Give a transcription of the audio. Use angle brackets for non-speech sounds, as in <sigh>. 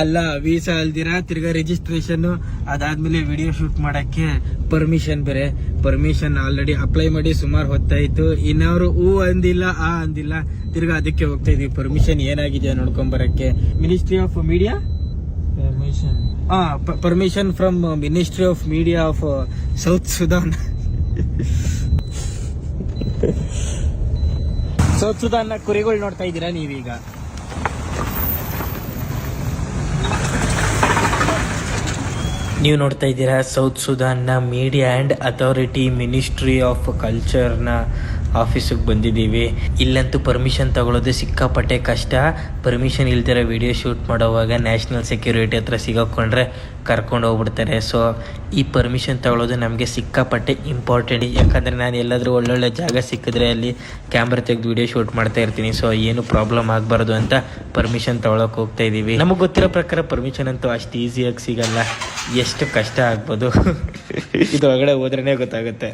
ಅಲ್ಲ ವೀಸಾ ಅಲ್ದಿರಾ ತಿರ್ಗಾ ರಿಜಿಸ್ಟ್ರೇಷನ್ ಅದಾದ್ಮೇಲೆ ವಿಡಿಯೋ ಶೂಟ್ ಮಾಡಕ್ಕೆ ಪರ್ಮಿಷನ್ ಬೇರೆ. ಪರ್ಮಿಷನ್ ಆಲ್ರೆಡಿ ಅಪ್ಲೈ ಮಾಡಿ ಸುಮಾರು ಹೊತ್ತಾಯ್ತು. ಇನ್ನವರು ಹೂ ಅಂದಿಲ್ಲ ಆ ಅಂದಿಲ್ಲ ತಿರ್ಗಾ ಅದಕ್ಕೆ ಹೋಗ್ತಾ ಇದೀವಿ. ಪರ್ಮಿಷನ್ ಏನಾಗಿದೆ ನೋಡ್ಕೊಂಡ್ ಬರಕ್ಕೆ ಮಿನಿಸ್ಟ್ರಿ ಆಫ್ ಮೀಡಿಯಾ ಪರ್ಮಿಷನ್ ಹಾ permission from ministry of media of South Sudan South Sudan ಕುರಿಗಳು ನೋಡ್ತಾ ಇದ್ದೀರಾ ನೀವೀಗ? ನೀವು ನೋಡ್ತಾ ಇದ್ದೀರಾ south ಸುಧಾನ್ನ media and authority ministry of ಕಲ್ಚರ್ನ ಆಫೀಸಿಗೆ ಬಂದಿದ್ದೀವಿ. ಇಲ್ಲಂತೂ ಪರ್ಮಿಷನ್ ತಗೊಳ್ಳೋದು ಸಿಕ್ಕಾಪಟ್ಟೆ ಕಷ್ಟ. ಪರ್ಮಿಷನ್ ಇಲ್ದಿರೋ ವಿಡಿಯೋ ಶೂಟ್ ಮಾಡೋವಾಗ ನ್ಯಾಷನಲ್ ಸೆಕ್ಯೂರಿಟಿ ಹತ್ರ ಸಿಗಾಕೊಂಡ್ರೆ ಕರ್ಕೊಂಡು ಹೋಗ್ಬಿಡ್ತಾರೆ. ಸೊ ಈ ಪರ್ಮಿಷನ್ ತಗೊಳ್ಳೋದು ನಮಗೆ ಸಿಕ್ಕಾಪಟ್ಟೆ ಇಂಪಾರ್ಟೆಂಟ್ ಯಾಕಂದರೆ ನಾನು ಎಲ್ಲಾದರೂ ಒಳ್ಳೊಳ್ಳೆ ಜಾಗ ಸಿಕ್ಕಿದ್ರೆ ಅಲ್ಲಿ ಕ್ಯಾಮ್ರಾ ತೆಗೆದು ವಿಡಿಯೋ ಶೂಟ್ ಮಾಡ್ತಾ ಇರ್ತೀನಿ. ಸೊ ಏನು ಪ್ರಾಬ್ಲಮ್ ಆಗಬಾರ್ದು ಅಂತ ಪರ್ಮಿಷನ್ ತೊಗೊಳಕ್ಕೆ ಹೋಗ್ತಾ ಇದ್ದೀವಿ. ನಮಗೆ ಗೊತ್ತಿರೋ ಪ್ರಕಾರ ಪರ್ಮಿಷನ್ ಅಂತೂ ಅಷ್ಟು ಈಸಿಯಾಗಿ ಸಿಗಲ್ಲ. ಎಷ್ಟು ಕಷ್ಟ ಆಗ್ಬೋದು. <laughs> ಇದು ಒಳಗಡೆ ಹೋದ್ರೇ ಗೊತ್ತಾಗುತ್ತೆ